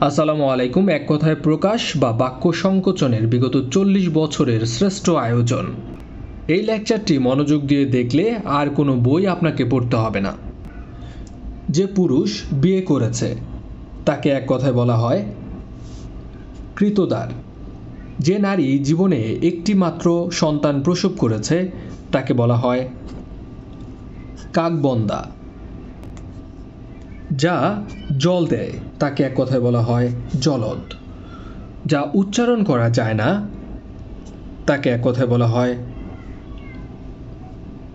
আসসালামু আলাইকুম। এক কথায় প্রকাশ বা বাক্য সংকোচনের বিগত চল্লিশ বছরের শ্রেষ্ঠ আয়োজন। এই লেকচারটি মনোযোগ দিয়ে দেখলে আর কোনো বই আপনাকে পড়তে হবে না। যে পুরুষ বিয়ে করেছে, তাকে এক কথায় বলা হয় কৃতদার। যে নারী জীবনে একটি মাত্র সন্তান প্রসব করেছে, তাকে বলা হয় কাকবন্দা। যা জল দেয়, তাকে এক কথায় বলা হয় জলদ। যা উচ্চারণ করা যায় না, তাকে এক কথায় বলা হয়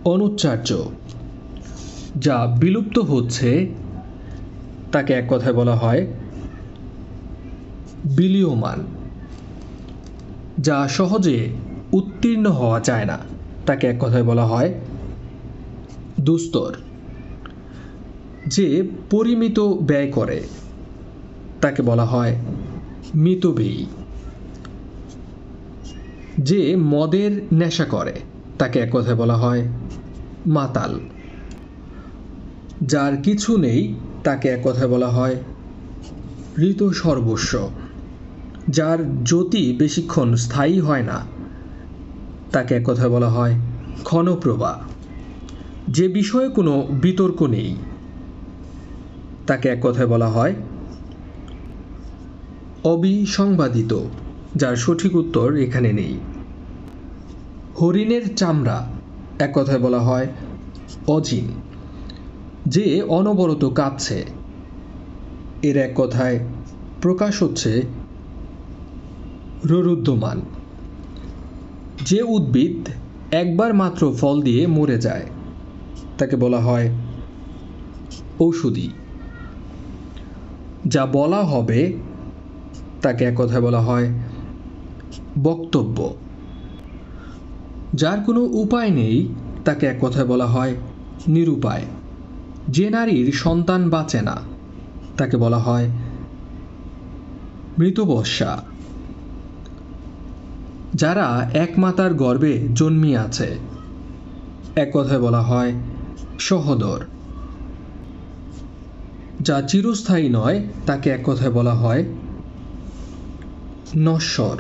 অনুচ্চার্য। যা বিলুপ্ত হচ্ছে, তাকে এক কথায় বলা হয় বিলীয়মান। যা সহজে উত্তীর্ণ হওয়া যায় না, তাকে এক কথায় বলা হয় দুস্তর। যে পরিমিত ব্যয় করে, তাকে বলা হয় মিতব্যয়ী যে মদের নেশা করে, তাকে এক কথায় বলা হয় মাতাল। যার কিছু নেই, তাকে এক কথায় বলা হয় ঋত সর্বস্ব। যার জ্যোতি বেশিক্ষণ স্থায়ী হয় না, তাকে এক কথায় বলা হয় ক্ষণপ্রভা। যে বিষয়ে কোনো বিতর্ক নেই তাকে এক কথায় বলা হয় অবিসংবাদিত, যার সঠিক উত্তর এখানে নেই। হরিণের চামড়া, এক কথায় বলা হয় অজিন, যে অনবরত কাঁদছে। এর এক কথায় প্রকাশ হচ্ছে ররুদ্যমান, যে উদ্ভিদ একবার মাত্র ফল দিয়ে মরে যায়, তাকে বলা হয় ঔষধি। যা বলা হবে, তাকে এক কথায় বলা হয় বক্তব্য। যার কোনো উপায় নেই, তাকে এক কথায় বলা হয় নিরুপায়। যে নারীর সন্তান বাঁচে না, তাকে বলা হয় মৃতবস্যা যারা এক মাতার গর্ভে আছে, এক কথায় বলা হয় সহদর। যা চিরস্থায়ী নয়, তাকে এক কথায় বলা হয় নশ্বর,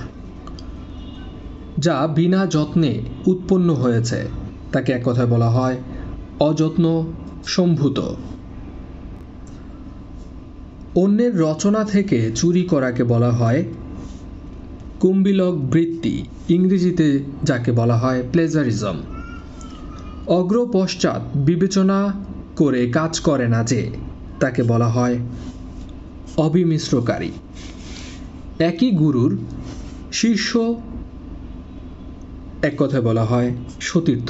যা বিনা যত্নে উৎপন্ন হয়েছে, তাকে এক কথায় বলা হয় অযত্ন সম্ভূত। অন্যের রচনা থেকে চুরি করাকে বলা হয় কুম্বিলক বৃত্তি ইংরেজিতে যাকে বলা হয় প্লেজারিজম। অগ্র পশ্চাৎ বিবেচনা করে কাজ করে না যে তাকে বলা হয় অবিমিশ্রকারী। একই গুরুর শীর্ষ এক কথায় বলা হয় সতীর্থ।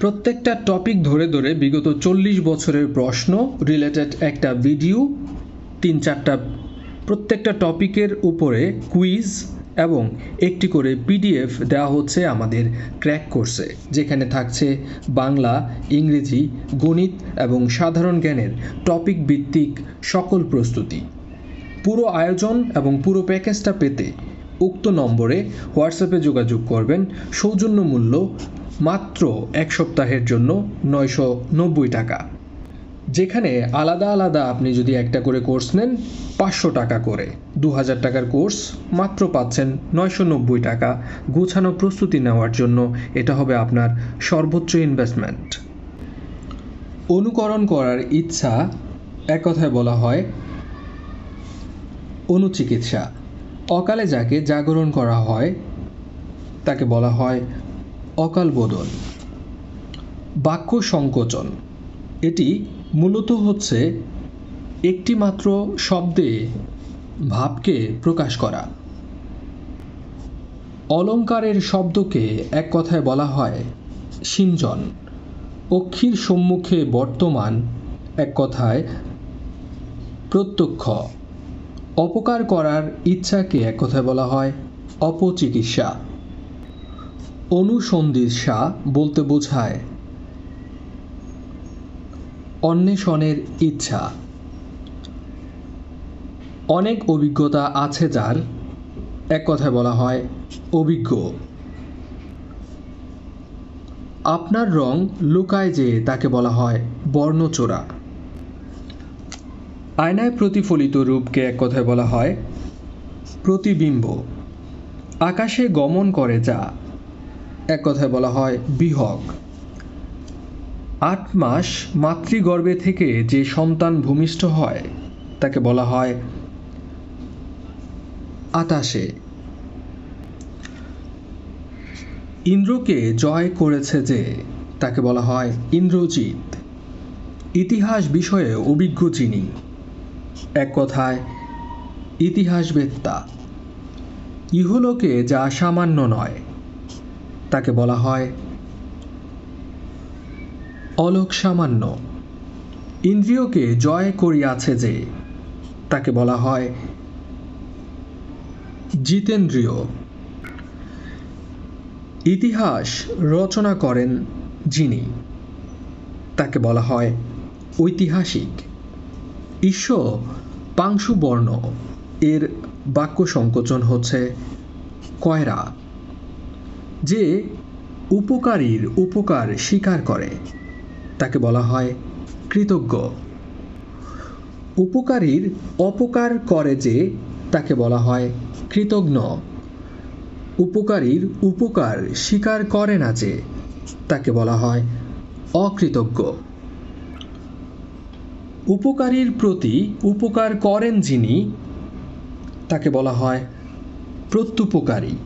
প্রত্যেকটা টপিক ধরে ধরে বিগত চল্লিশ বছরের প্রশ্ন রিলেটেড একটা ভিডিও, তিন চারটা প্রত্যেকটা টপিকের উপরে কুইজ এবং একটি করে পিডিএফ দেওয়া হচ্ছে আমাদের ক্র্যাক কোর্সে, যেখানে থাকছে বাংলা, ইংরেজি, গণিত এবং সাধারণ জ্ঞানের টপিক ভিত্তিক সকল প্রস্তুতি। পুরো আয়োজন এবং পুরো প্যাকেজটা পেতে উক্ত নম্বরে হোয়াটসঅ্যাপে যোগাযোগ করবেন। সৌজন্য মূল্য মাত্র এক সপ্তাহের জন্য নয়শো নব্বই টাকা। যেখানে আলাদা আলাদা আপনি যদি একটা করে কোর্স নেন, পাঁচশো টাকা করে। দু হাজার টাকার কোর্স মাত্র পাচ্ছেন নয়শো নব্বই টাকা। গোছানো প্রস্তুতি নেওয়ার জন্য এটা হবে আপনার সর্বোচ্চ ইনভেস্টমেন্ট অনুকরণ করার ইচ্ছা, এক কথায় বলা হয়, অনুচিকিৎসা। অকালে যাকে জাগরণ করা হয়, তাকে বলা হয় অকাল বোধন বাক্য সংকোচন। এটি মূলত হচ্ছে একটি মাত্র শব্দে ভাবকে প্রকাশ করা। অলঙ্কারের শব্দকে এক কথায় বলা হয় সিঞ্জন অক্ষীর সম্মুখে বর্তমান এক কথায় প্রত্যক্ষ। অপকার করার ইচ্ছাকে এক কথায় বলা হয় অপচিকিৎসা। অনুসন্ধিৎসা বলতে বোঝায় অন্বেষণের ইচ্ছা। অনেক অভিজ্ঞতা আছে যার, এক কথায় বলা হয়, অভিজ্ঞ। আপনার রং লুকায় যে তাকে বলা হয় বর্ণচোরা। আয়নায় প্রতিফলিত রূপকে এক কথায় বলা হয় প্রতিবিম্ব। আকাশে গমন করে যা, এক কথায় বলা হয় বিহগ আট মাস মাতৃগর্ভে থেকে যে সন্তান ভূমিষ্ঠ হয়, তাকে বলা হয় আতাশে। ইন্দ্রকে জয় করেছে যে, তাকে বলা হয় ইন্দ্রজিৎ। ইতিহাস বিষয়ে অভিজ্ঞ যিনি, এক কথায় ইতিহাসবেত্তা। ইহলোকে যা সামান্য নয়, তাকে বলা হয় অলোক সামান্য। ইন্দ্রিয়কে জয় করিয়াছে যে, তাকে বলা হয় জিতেন্দ্রিয়। ইতিহাস রচনা করেন যিনি, তাকে বলা হয় ঐতিহাসিক। ঈশ্বর পাংশুবর্ণ, এর বাক্য সংকোচন হচ্ছে কয়রা, যে উপকারীর উপকার স্বীকার করে। তাকে বলা হয় কৃতজ্ঞ। উপকারীর অপকার করে যে তাকে বলা হয় কৃতজ্ঞ। উপকারীর উপকার স্বীকার করে না যে তাকে বলা হয় অকৃতজ্ঞ। উপকারীর প্রতি উপকার করেন যিনি, তাকে বলা হয় প্রত্যুপকারী।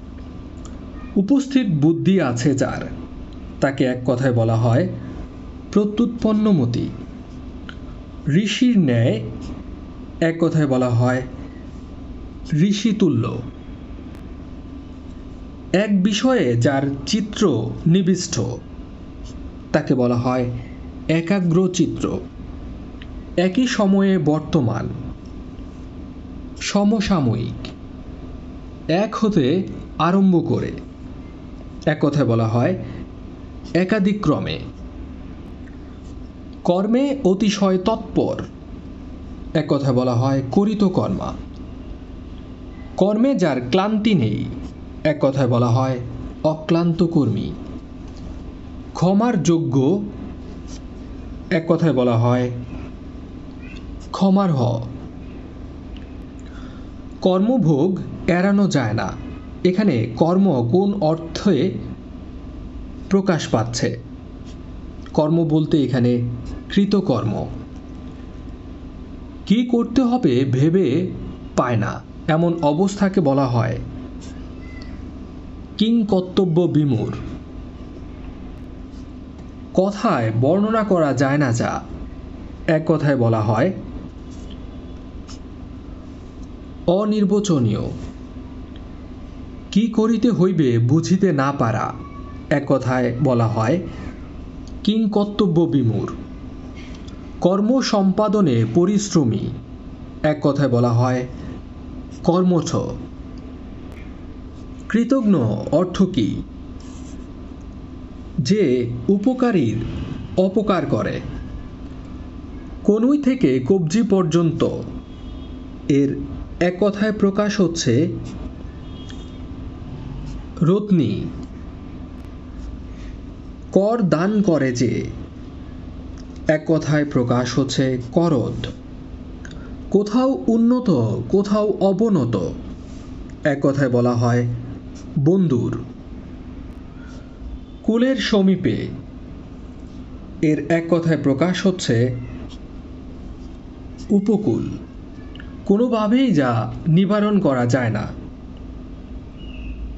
উপস্থিত বুদ্ধি আছে যার, তাকে এক কথায় বলা হয় প্রত্যুৎপন্নমতি ঋষির ন্যায় এক কথায় বলা হয় ঋষিতুল্য। এক বিষয়ে যার চিত্র নিবিষ্ট, তাকে বলা হয় একাগ্র চিত্র একই সময়ে বর্তমান, সমসাময়িক। এক হতে আরম্ভ করে, এক কথায় বলা হয় একাধিক ক্রমে অতিশয় তৎপর। এক কথা বলা হয় করিত কর্মা। কর্মে যার ক্লান্তি নেই, এক কথায় বলা হয় অক্লান্ত কর্মী। ক্ষমার যোগ্য, এক কথায় বলা হয় ক্ষমার হ কর্মভোগ এড়ানো যায় না। এখানে কর্ম কোন অর্থে প্রকাশ পাচ্ছে? কর্ম বলতে এখানে কৃতকর্ম। কি করতে হবে ভেবে পায় না, এমন অবস্থাকে বলা হয়। কিং কর্তব্য বিমূর কথায় বর্ণনা করা যায় না যা, এক কথায় বলা হয়, অনির্বচনীয়। কি করিতে হইবে বুঝিতে না পারা, এক কথায় বলা হয় কিং কর্তব্য বিমূর কর্ম সম্পাদনে পরিশ্রমী। এক কথায় বলা হয়, কর্মঠ। কৃতজ্ঞ অর্থ কি? যে উপকারীর অপকার করে। কনুই থেকে কবজি পর্যন্ত। এর এক কথায় প্রকাশ হচ্ছে, রত্নী। কর দান করে যে। এক কথায় প্রকাশ হচ্ছে করদ। কোথাও উন্নত, কোথাও অবনত। এক কথায় বলা হয় বন্ধুর কুলের সমীপে। এর এক কথায় প্রকাশ হচ্ছে উপকূল। কোনোভাবেই যা নিবারণ করা যায় না।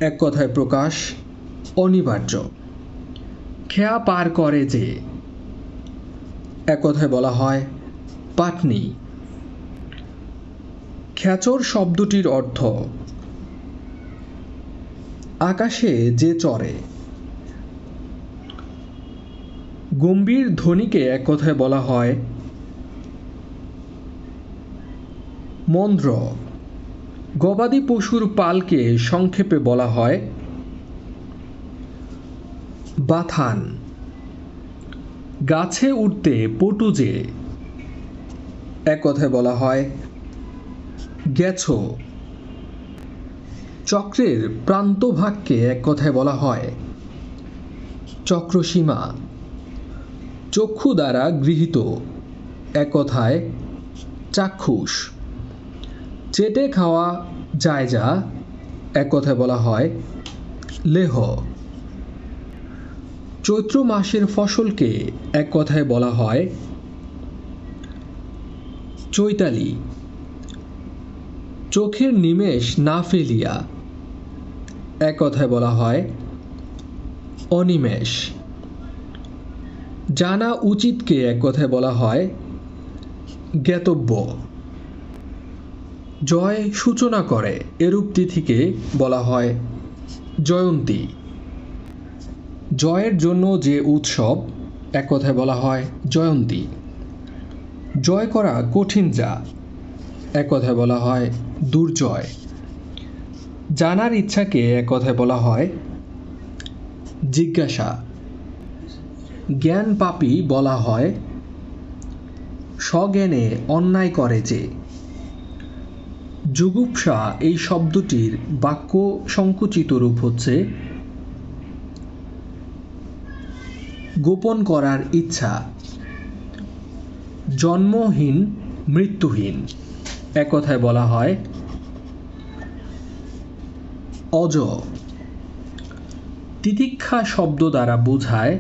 এক কথায় প্রকাশ অনিবার্য। খেয়া পার করে যে। এক কথায় বলা হয়, পাটনি। খ্যাচর শব্দটির অর্থ, আকাশে যে চড়ে। গম্ভীর ধ্বনিকে এক কথায় বলা হয়, মন্দ্র। গবাদি পশুর পালকে সংক্ষেপে বলা হয় বাথান। গাছে উঠতে পটু যে। এক কথায় বলা হয়, গেছো। চক্রের প্রান্তভাগকে এক কথায় বলা হয়, চক্রসীমা। চক্ষু দ্বারা গৃহীত, এক কথায় চাক্ষুষ। চেটে খাওয়া যায় যা এক কথায় বলা হয়, লেহ। চৈত্র মাসের ফসলকে এক কথায় বলা হয় চৈতালি। চোখের নিমেষ না ফেলিয়া এক কথায় বলা হয় অনিমেষ। জানা উচিতকে এক কথায় বলা হয় জ্ঞাতব্য। জয় সূচনা করে, এরূপ তিথিকে বলা হয় জয়ন্তী। জয়ের জন্য যে উৎসব, এক কথায় বলা হয় জয়ন্তী। জয় করা কঠিন যা, এক কথায় বলা হয় দুর্জয়। জানার ইচ্ছাকে এক কথায় বলা হয় জিজ্ঞাসা। জ্ঞান পাপী বলা হয় স্বজ্ঞানে অন্যায় করে যে। যুগুপসা এই শব্দটির বাক্য সংকুচিত রূপ হচ্ছে গোপন করার ইচ্ছা। জন্মহীন, মৃত্যুহীন। এক কথায় বলা হয়, অজ। তিতিক্ষা শব্দ দ্বারা বোঝায়,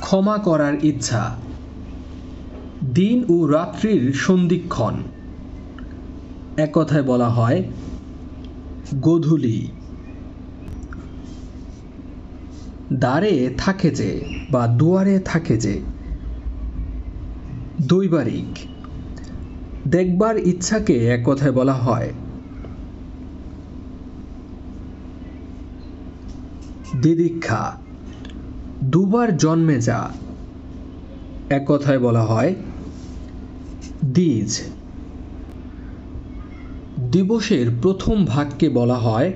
ক্ষমা করার ইচ্ছা। দিন ও রাত্রির সন্ধিক্ষণ। এক কথায় বলা হয়, গোধূলি। দ্বারে থাকে যে বা দুয়ারে থাকে যে। দৈবারিক দেখবার ইচ্ছাকে এক কথায় বলা হয়। দিদীক্ষা, দুবার জন্মে যা, এক কথায় বলা হয় দ্বিজ। দিবসের প্রথম ভাগকে বলা হয়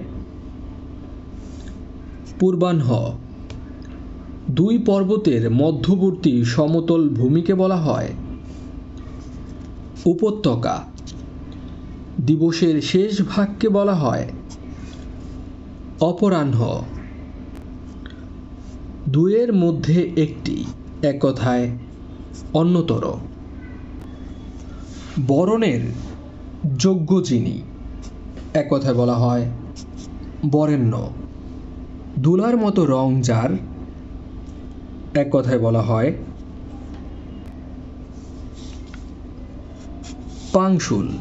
পূর্বাহ্ন। দুই পর্বতের মধ্যবর্তী সমতল ভূমিকে বলা হয় উপত্যকা। দিবসের শেষ ভাগকে বলা হয় অপরাহ্ন। দুয়ের মধ্যে একটি, এক কথায় অন্যতর। বরণের যোগ্য যিনি, এক কথায় বলা হয় বরেণ্য। দুলার মতো রং যার এক কথায় বলা হয়, পাংশুল।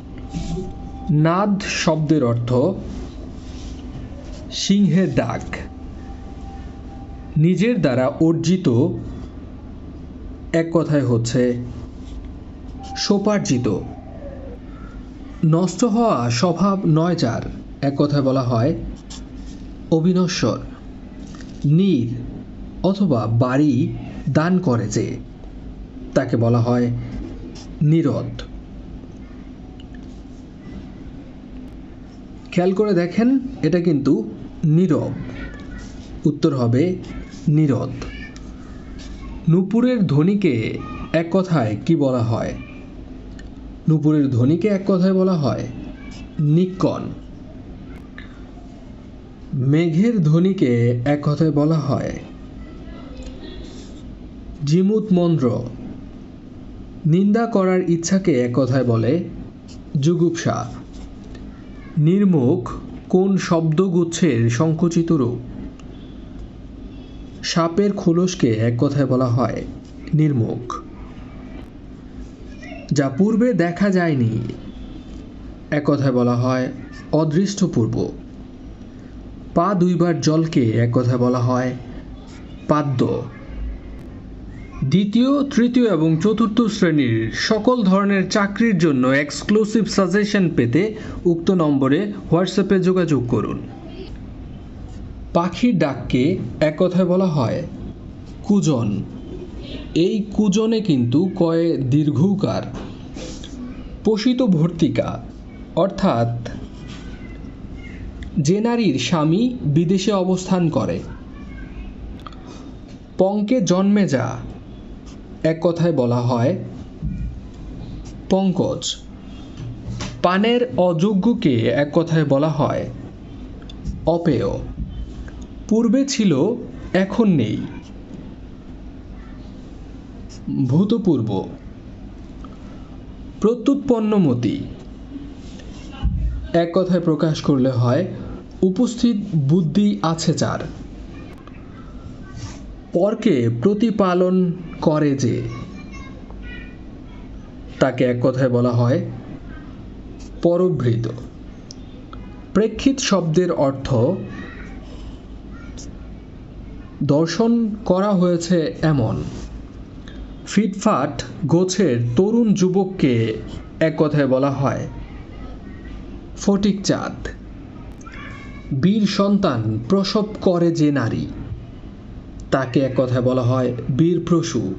নাদ শব্দের অর্থ সিংহের ডাক নিজের দ্বারা অর্জিত, এক কথায় হচ্ছে, সোপার্জিত। নষ্ট হওয়া স্বভাব নয় যার, এক কথায় বলা হয়, অবিনশ্বর। নীর। অথবা বাড়ি দান করে যে, তাকে বলা হয় নিরদ। খেয়াল করে দেখেন, এটা কিন্তু নীরব। উত্তর হবে নীরদ। নুপুরের ধ্বনিকে এক কথায় কি বলা হয়? নুপুরের ধ্বনিকে এক কথায় বলা হয় নিক্কন। মেঘের ধ্বনিকে এক কথায় বলা হয় জিমুত মন্দ্র নিন্দা করার ইচ্ছাকে এক কথায় বলে যুগুপসা নির্মুখ কোন শব্দগুচ্ছের সংকুচিত রূপ? সাপের খোলসকে এক কথায় বলা হয় নির্মুখ। যা পূর্বে দেখা যায়নি, এক কথায় বলা হয় অদৃষ্টপূর্ব। পা দুইবার জলকে এক কথায় বলা হয় পাদ্য। দ্বিতীয়, তৃতীয় এবং চতুর্থ শ্রেণির সকল ধরনের চাকরির জন্য এক্সক্লুসিভ সাজেশন পেতে উক্ত নম্বরে হোয়াটসঅ্যাপে যোগাযোগ করুন। পাখির ডাককে এক কথায় বলা হয় কুজন। এই কুজনে কিন্তু কয়ে দীর্ঘকার, পোষিত ভর্তিকা। অর্থাৎ যে নারীর স্বামী বিদেশে অবস্থান করে পঙ্কে জন্মে যা এক কথায় বলা হয়, পঙ্কজ। পানের অযোগ্যকে এক কথায় বলা হয়, অপেয়। পূর্বে ছিল, এখন নেই। ভূতপূর্ব। প্রত্যুৎপন্নমতি। এক কথায় প্রকাশ করলে হয়, উপস্থিত বুদ্ধি আছে যার। পরকে প্রতিপালন করে যে। তাকে এক কথায় বলা হয় পরভৃত প্রেক্ষিত শব্দের অর্থ দর্শন করা হয়েছে এমন। ফিটফাট গোছের তরুণ যুবককে এক কথায় বলা হয় ফটিক চাঁদ বীর সন্তান প্রসব করে যে নারী। তাকে এক কথায় বলা হয় বীর প্রসূ।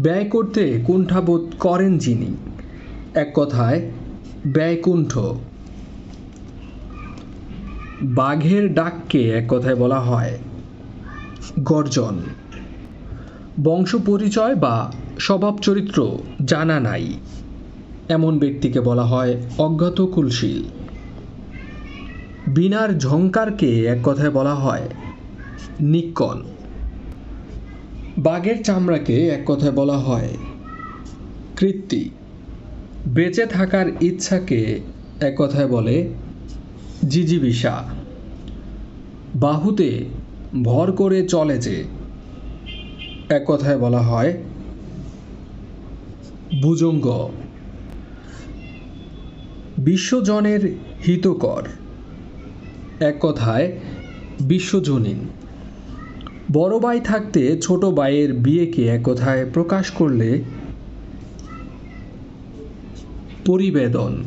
ব্যয় করতে কুণ্ঠাবোধ করেন যিনি। এক কথায়, ব্যয়কুণ্ঠ। বাঘের ডাককে এক কথায় বলা হয় গর্জন। বংশ পরিচয় বা স্বভাব চরিত্র জানা নাই। এমন ব্যক্তিকে বলা হয় অজ্ঞাত কুলশীল। বিনার ঝঙ্কারকে এক কথায় বলা হয় নিক্কন। বাঘের চামড়াকে এক কথায় বলা হয় কৃত্তি। বেঁচে থাকার ইচ্ছাকে এক কথায় বলে জিজিবিষা। বাহুতে ভর করে চলে যে, এক কথায় বলা হয় ভুজঙ্গ। বিশ্বজনের হিতকর, এক কথায় বিশ্বজনীন। বড় ভাই থাকতে ছোট ভাইয়ের বিয়েকে এক কথায় প্রকাশ করলে পরিবেদন।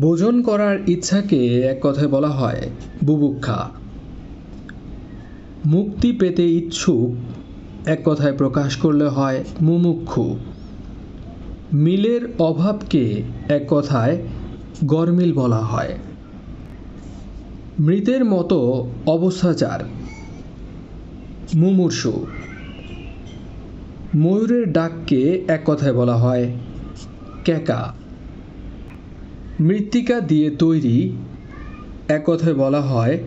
ভোজন করার ইচ্ছাকে এক কথায় বলা হয় বুভুক্ষা মুক্তি পেতে ইচ্ছুক এক কথায় প্রকাশ করলে হয় মুমুক্ষু। মিলের অভাবকে এক কথায় গরমিল বলা হয়। মৃতের মতো অবস্থাচার। মুমূর্ষু। ময়ূরের ডাককে এক কথায় বলা হয় ক্যাকা। মৃত্তিকা দিয়ে তৈরি এক কথায় বলা হয়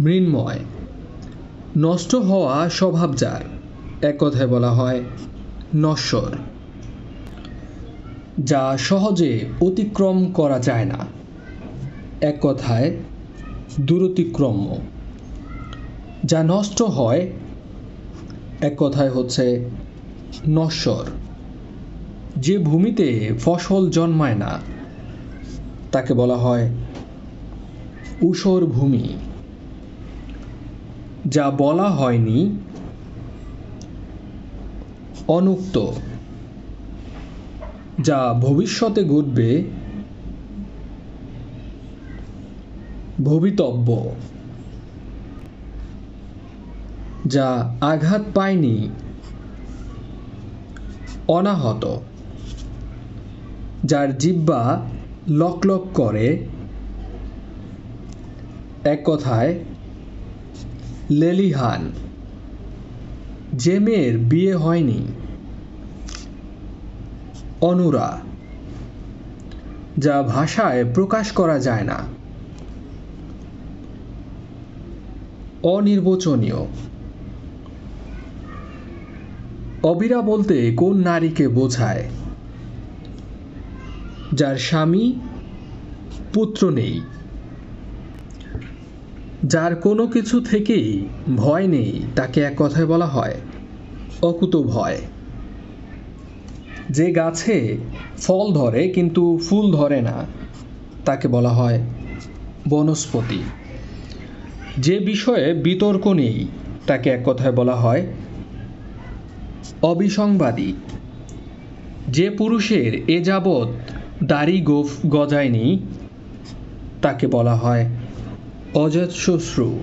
মৃন্ময়। নষ্ট হওয়া স্বভাব যার এক কথায় বলা হয় নশ্বর। যা সহজে অতিক্রম করা যায় না। এক কথায় দূরতিক্রম্য। যা নষ্ট হয়, এক কথায় হচ্ছে নশ্বর। যে ভূমিতে ফসল জন্মায় না, তাকে বলা হয় ঊষর ভূমি যা বলা হয়নি, অনুক্ত। যা ভবিষ্যতে ঘটবে ভবিতব্য। যা আঘাত পায়নি, অনাহত। যার জিব্বা লকলক করে, এক কথায়, লেলিহান, যে মেয়ের বিয়ে হয়নি। অনুরা, যা ভাষায় প্রকাশ করা যায় না। অনির্বচনীয়। অবিরা বলতে কোন নারীকে বোঝায়? যার স্বামী পুত্র নেই। যার কোনো কিছু থেকেই ভয় নেই, তাকে এক কথায় বলা হয় অকুত ভয়। যে গাছে ফল ধরে কিন্তু ফুল ধরে না, তাকে বলা হয় বনস্পতি। যে বিষয়ে বিতর্ক নেই, তাকে এক কথায় বলা হয় অবিসংবাদী। যে পুরুষের এ যাবৎ দাড়ি গোফ গজায়নি, তাকে বলা হয় অজাতশ্রু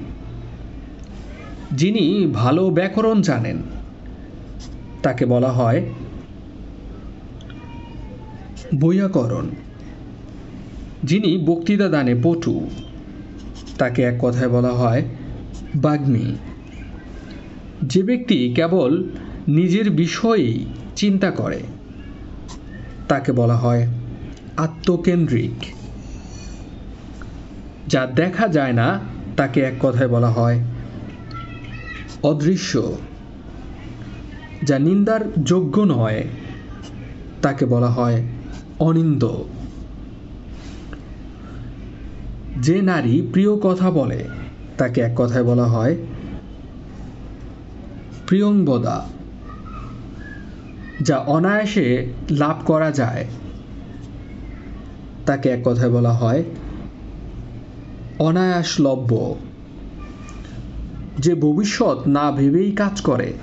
যিনি ভালো ব্যাকরণ জানেন, তাকে বলা হয় বৈয়াকরণ। যিনি বক্তৃতা দানে পটু। তাকে এক কথায় বলা হয় বাগ্মী। যে ব্যক্তি কেবল নিজের বিষয়েই চিন্তা করে, তাকে বলা হয় আত্মকেন্দ্রিক। যা দেখা যায় না, তাকে এক কথায় বলা হয় অদৃশ্য। যা নিন্দার যোগ্য নয়, তাকে বলা হয় অনিন্দ। যে নারী প্রিয় কথা বলে, তাকে এক কথায় বলা হয় প্রিয়ংবদা যা অনায়াসে লাভ করা যায়। তাকে এক কথায় বলা হয় অনায়াস অনায়াসলভ্য, যে ভবিষ্যৎ না ভেবেই কাজ করে।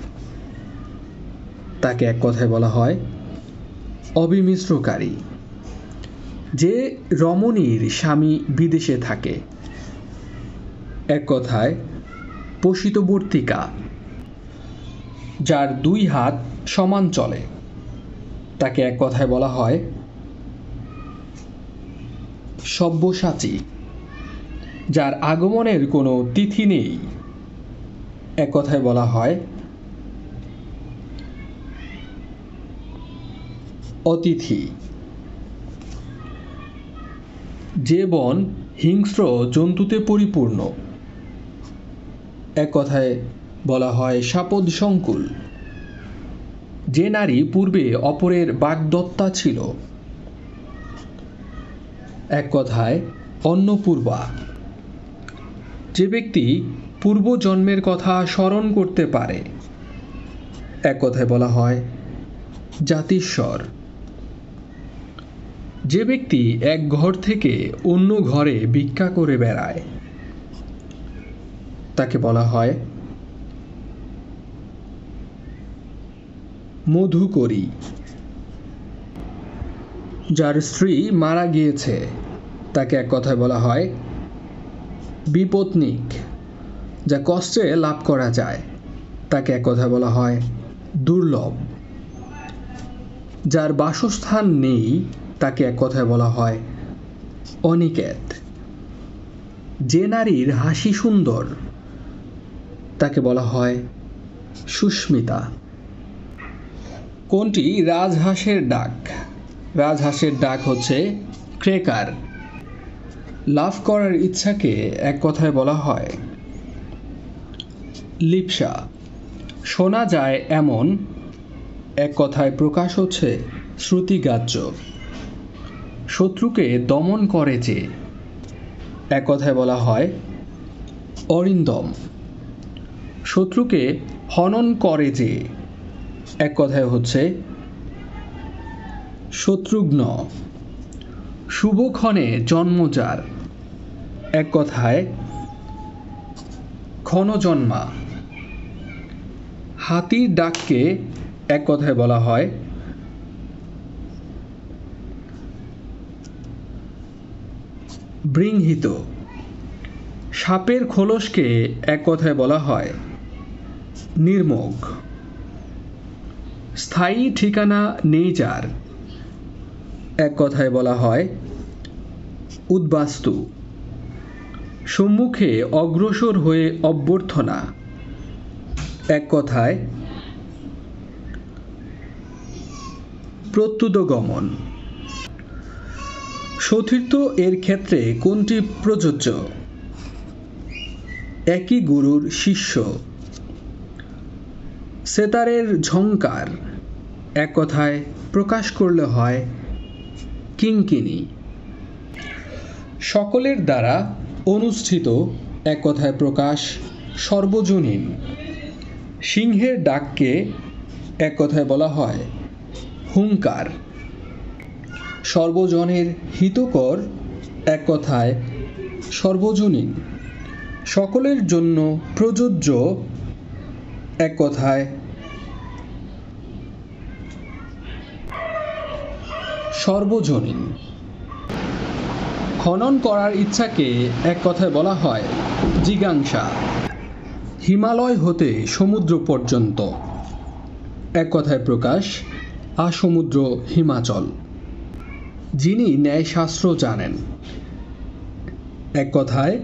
তাকে এক কথায় বলা হয় অবিমিশ্রকারী। যে রমণীর স্বামী বিদেশে থাকে। এক কথায়, পোষিতবর্তিকা, যার দুই হাত সমান চলে। তাকে এক কথায় বলা হয় সব্যসাচী, যার আগমনের কোনো তিথি নেই। এক কথায় বলা হয় অতিথি। যে বন হিংস্র জন্তুতে পরিপূর্ণ। এক কথায় বলা হয় সাপদ সংকুল। যে নারী পূর্বে অপরের বাগদত্তা ছিল। এক কথায় অন্নপূর্বা। যে ব্যক্তি পূর্বজন্মের কথা স্মরণ করতে পারে। এক কথায় বলা হয় জাতিস্বর। যে ব্যক্তি এক ঘর থেকে অন্য ঘরে ভিক্ষা করে বেড়ায়, তাকে বলা হয় মধুকরী। যার স্ত্রী মারা গিয়েছে, তাকে এক কথায় বলা হয় বিপত্নিক, যা কষ্টে লাভ করা যায়। তাকে এক কথায় বলা হয় দুর্লভ। যার বাসস্থান নেই তাকে এক কথায় বলা হয় অনিকেত। যে নারীর হাসি সুন্দর, তাকে বলা হয় সুস্মিতা। কোনটি? রাজহাঁসের ডাক। রাজহাঁসের ডাক হচ্ছে ক্রেকার। লাভ করার ইচ্ছাকে এক কথায় বলা হয় লিপসা। শোনা যায় এমন, এক কথায় প্রকাশ হচ্ছে শ্রুতিগ্রাহ্য শত্রুকে দমন করে যে, এক কথায় বলা হয়, অরিন্দম। শত্রুকে হনন করে যে, এক কথায় হচ্ছে, শত্রুঘ্ন। শুভক্ষণে জন্মজার, এক কথায় ক্ষণজন্মা হাতির ডাককে এক কথায় বলা হয় বৃংহিত সাপের খোলসকে এক কথায় বলা হয় নির্মোগ। স্থায়ী ঠিকানা নেই যার, এক কথায় বলা হয় উদ্বাস্তু। সম্মুখে অগ্রসর হয়ে অভ্যর্থনা, এক কথায় প্রত্যুদগমন। সতীর্থ এর ক্ষেত্রে কোনটি প্রযোজ্য? একই গুরুর শিষ্য। সেতারের ঝংকার। এক কথায় প্রকাশ করলে হয় কিঙ্কিনি সকলের দ্বারা অনুষ্ঠিত এক কথায় প্রকাশ সর্বজনীন। সিংহের ডাককে এক কথায় বলা হয় হুঙ্কার সর্বজনের হিতকর এক কথায় সর্বজনীন। সকলের জন্য প্রযোজ্য এক কথায় সর্বজনীন। খনন করার ইচ্ছাকে এক কথায় বলা হয় জিজ্ঞাংসা হিমালয় হতে সমুদ্র পর্যন্ত। এক কথায় প্রকাশ, আসমুদ্র হিমাচল। যিনি ন্যায়শাস্ত্র জানেন। এক কথায়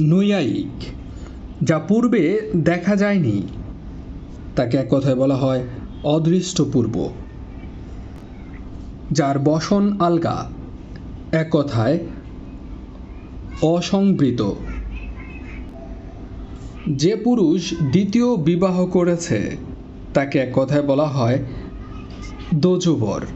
নৈয়ায়িক যা পূর্বে দেখা যায়নি, তাকে এক কথায় বলা হয় অদৃষ্টপূর্ব। যার বসন আলগা, এক কথায়, অসংবৃত। যে পুরুষ দ্বিতীয় বিবাহ করেছে, তাকে এক কথায় বলা হয় দোজবর।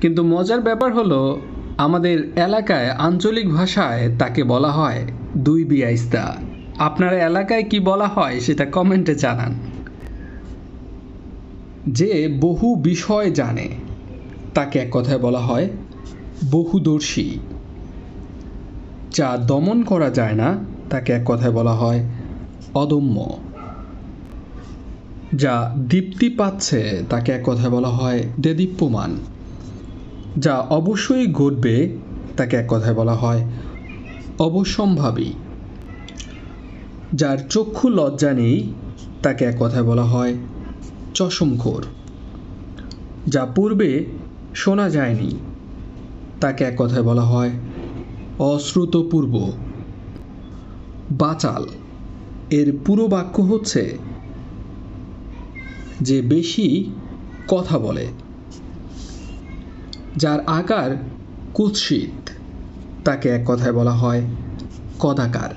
কিন্তু মজার ব্যাপার হলো, আমাদের এলাকায় আঞ্চলিক ভাষায় তাকে বলা হয় দুই বিয়াইস্তা। আপনার এলাকায় কি বলা হয় সেটা কমেন্টে জানান। যে বহু বিষয় জানে, তাকে এক কথায় বলা হয় বহুদর্শী। যা দমন করা যায় না, তাকে এক কথায় বলা হয় অদম্য। যা দীপ্তি পাচ্ছে, তাকে এক কথায় বলা হয় দেদীপ্যমান। যা অবশ্যই ঘটবে তাকে এক কথায় বলা হয় অবশ্যম্ভাবী যার চক্ষু লজ্জা নেই, তাকে এক কথায় বলা হয় চশমখোর। যা পূর্বে শোনা যায়নি, তাকে এক কথায় বলা হয় অশ্রুতপূর্ব। বাচাল, এর পুরো বাক্য হচ্ছে, যে বেশি কথা বলে। যার আকার কুৎসিত, তাকে এক কথায় বলা হয় কদাকার।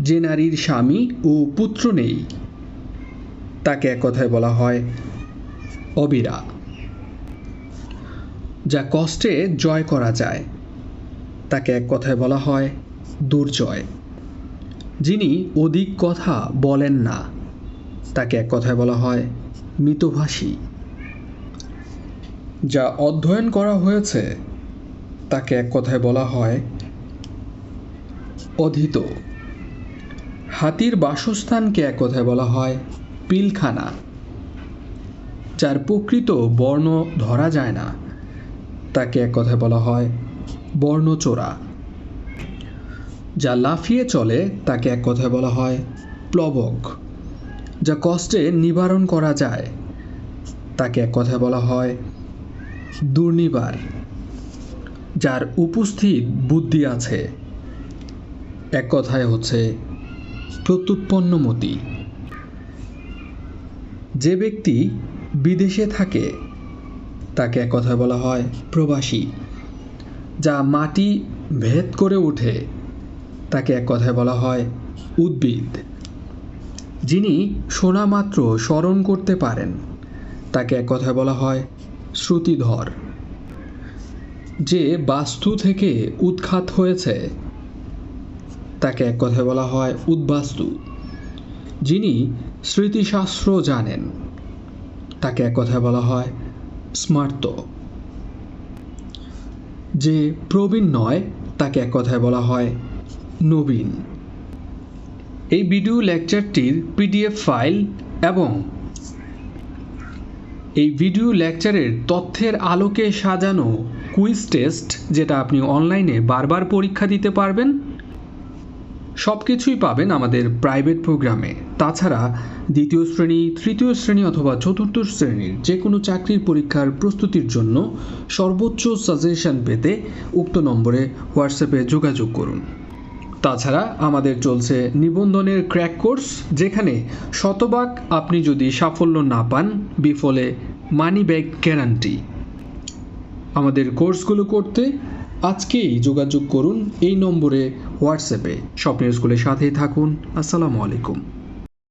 যে নারীর স্বামী ও পুত্র নেই, তাকে এক কথায় বলা হয় অবিরা। যা কষ্টে জয় করা যায়, তাকে এক কথায় বলা হয় দুর্জয়। যিনি অধিক কথা বলেন না, তাকে এক কথায় বলা হয় মিতভাষী। যা অধ্যয়ন করা হয়েছে, তাকে এক কথায় বলা হয় অধীত। হাতির বাসস্থানকে এক কথায় বলা হয় পিলখানা, যার প্রকৃত বর্ণ ধরা যায় না। তাকে এক কথায় বলা হয় বর্ণচোরা, যা লাফিয়ে চলে, তাকে এক কথায় বলা হয় প্লবক, যা কষ্টে নিবারণ করা যায়। তাকে এক কথায় বলা হয় দুর্নিবার, যার উপস্থিত বুদ্ধি আছে। এক কথায় হচ্ছে, প্রত্যুৎপন্নমতি। যে ব্যক্তি বিদেশে থাকে, তাকে এক কথায় বলা হয় প্রবাসী। যা মাটি ভেদ করে ওঠে, তাকে এক কথায় বলা হয় উদ্ভিদ। যিনি শোনা মাত্র স্মরণ করতে পারেন, তাকে এক কথায় বলা হয় শ্রুতিধর, যে বাস্তু থেকে উৎখাত হয়েছে, তাকে এক কথায় বলা হয় উদ্বাস্তু। যিনি স্মৃতিশাস্ত্র জানেন, তাকে এক কথায় বলা হয় স্মার্ত। যে প্রবীণ নয়, তাকে এক কথায় বলা হয় নবীন। এই ভিডিও লেকচারটির পিডিএফ ফাইল এবং এই ভিডিও লেকচারের তথ্যের আলোকে সাজানো কুইজ টেস্ট যেটা আপনি অনলাইনে বারবার পরীক্ষা দিতে পারবেন। সব কিছুই পাবেন আমাদের প্রাইভেট প্রোগ্রামে। তাছাড়া দ্বিতীয় শ্রেণি, তৃতীয় শ্রেণি অথবা চতুর্থ শ্রেণির যে কোনো চাকরির পরীক্ষার প্রস্তুতির জন্য সর্বোচ্চ সাজেশন পেতে উক্ত নম্বরে হোয়াটসঅ্যাপে যোগাযোগ করুন। তাছাড়া আমাদের চলছে নিবন্ধনের ক্র্যাক কোর্স যেখানে শতভাগ আপনি যদি সাফল্য না পান, বিফলে মানি ব্যাগ গ্যারান্টি আমাদের কোর্সগুলো করতে আজকেই যোগাযোগ করুন এই নম্বরে হোয়াটসঅ্যাপে স্বপ্নের স্কুলের সাথেই থাকুন। আসসালামু আলাইকুম।